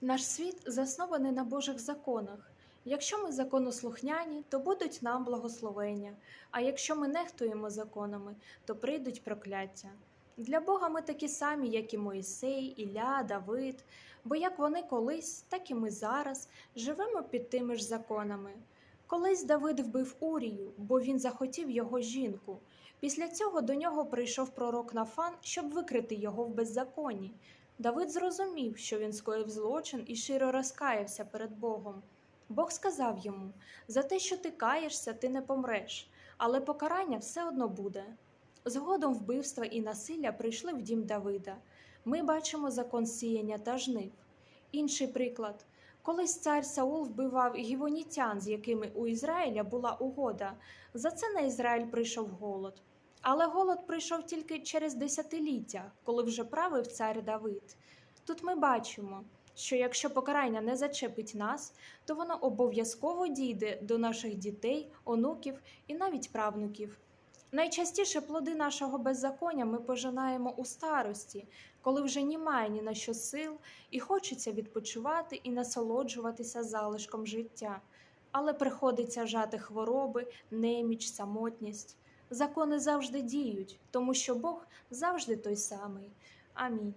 Наш світ заснований на Божих законах. Якщо ми законослухняні, то будуть нам благословення, а якщо ми нехтуємо законами, то прийдуть прокляття. Для Бога ми такі самі, як і Моїсей, Ілля, Давид, бо як вони колись, так і ми зараз живемо під тими ж законами. Колись Давид вбив Урію, бо він захотів його жінку. Після цього до нього прийшов пророк Нафан, щоб викрити його в беззаконні. Давид зрозумів, що він скоїв злочин і щиро розкаявся перед Богом. Бог сказав йому: за те, що ти каєшся, ти не помреш, але покарання все одно буде. Згодом вбивства і насилля прийшли в дім Давида. Ми бачимо закон сіяння та жнив. Інший приклад. Колись цар Саул вбивав гівонітян, з якими у Ізраїля була угода. За це на Ізраїль прийшов голод. Але голод прийшов тільки через десятиліття, коли вже правив цар Давид. Тут ми бачимо, що якщо покарання не зачепить нас, то воно обов'язково дійде до наших дітей, онуків і навіть правнуків. Найчастіше плоди нашого беззаконня ми пожинаємо у старості, коли вже немає ні на що сил, і хочеться відпочивати і насолоджуватися залишком життя. Але приходиться жати хвороби, неміч, самотність. Закони завжди діють, тому що Бог завжди той самий. Амінь.